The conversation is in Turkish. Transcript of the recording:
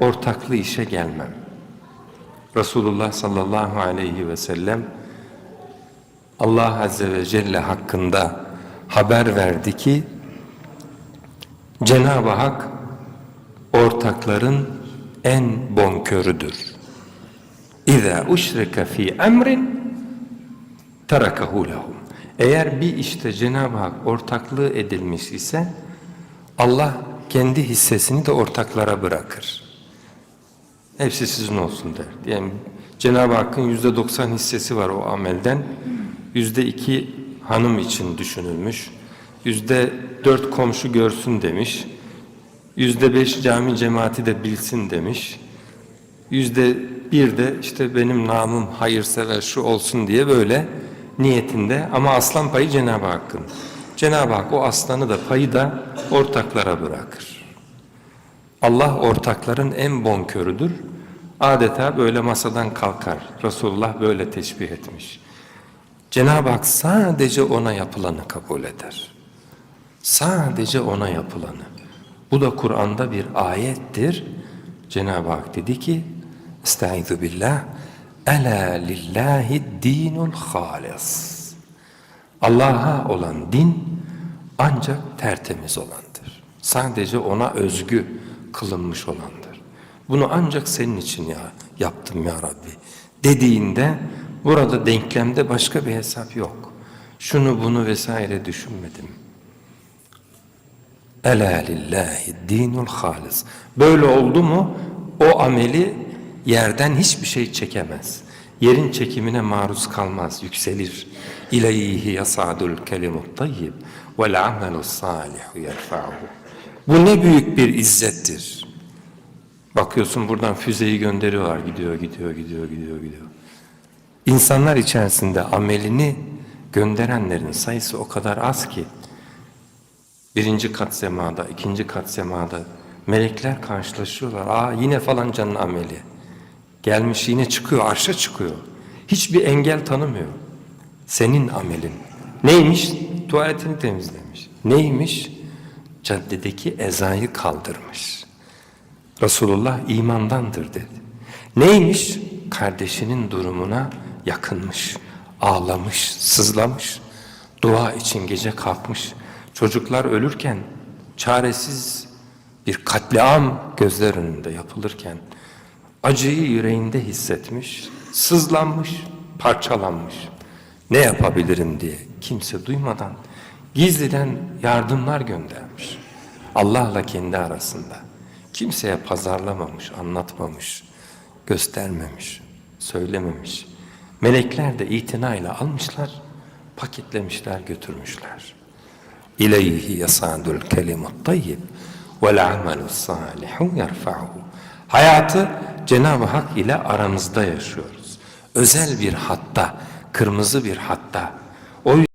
ortaklı işe gelmem. Resulullah sallallahu aleyhi ve sellem Allah azze ve celle hakkında haber verdi ki Cenab-ı Hak ortakların en bonkörüdür. İza uşrika fi emrin terakahu lehum. Eğer bir işte Cenab-ı Hak ortaklığı edilmiş ise Allah kendi hissesini de ortaklara bırakır. Hepsi sizin olsun der. Yani Cenab-ı Hakk'ın yüzde doksan hissesi var o amelden. Yüzde iki hanım için düşünülmüş. Yüzde dört komşu görsün demiş. Yüzde beş cami cemaati de bilsin demiş. Yüzde bir de işte benim namım hayırsever şu olsun diye böyle niyetinde ama aslan payı Cenab-ı Hakk'ın. Cenab-ı Hak o aslanı da payı da ortaklara bırakır. Allah ortakların en bonkörüdür. Adeta böyle masadan kalkar. Resulullah böyle teşbih etmiş. Cenab-ı Hak sadece ona yapılanı kabul eder. Sadece ona yapılanı. Bu da Kur'an'da bir ayettir. Cenab-ı Hak dedi ki Estaizu billah Ela lillahi dinul halis Allah'a olan din ancak tertemiz olandır. Sadece ona özgü kılınmış olandır. Bunu ancak senin için ya yaptım ya Rabbi dediğinde burada denklemde başka bir hesap yok. Şunu bunu vesaire düşünmedim. Ela lillahi dinul halis. Böyle oldu mu o ameli yerden hiçbir şey çekemez. Yerin çekimine maruz kalmaz, yükselir. İleyhi yasadul kelimut tayyib vel amelus salihu yerfa'uhu. Bu ne büyük bir izzettir. Bakıyorsun buradan füzeyi gönderiyorlar, gidiyor, gidiyor, gidiyor, gidiyor, gidiyor. İnsanlar içerisinde amelini gönderenlerin sayısı o kadar az ki birinci kat semada, ikinci kat semada melekler karşılaşıyorlar. Aa yine falancanın ameli. Gelmiş yine çıkıyor, arşa çıkıyor. Hiçbir engel tanımıyor. Senin amelin. Neymiş? Tuvaletini temizlemiş. Neymiş? Caddedeki ezayı kaldırmış. Resulullah imandandır dedi. Neymiş? Kardeşinin durumuna yakınmış, ağlamış, sızlamış. Dua için gece kalkmış. Çocuklar ölürken çaresiz bir katliam gözler önünde yapılırken acıyı yüreğinde hissetmiş, sızlanmış, parçalanmış. Ne yapabilirim diye kimse duymadan gizliden yardımlar göndermiş. Allah'la kendi arasında. Kimseye pazarlamamış, anlatmamış, göstermemiş, söylememiş. Melekler de itinayla almışlar, paketlemişler, götürmüşler. İleyhi yasadul kelimut tayyib vel amelus salihu yerfa'uhu. Hayatı Cenab-ı Hak ile aramızda yaşıyoruz. Özel bir hatta, kırmızı bir hatta. O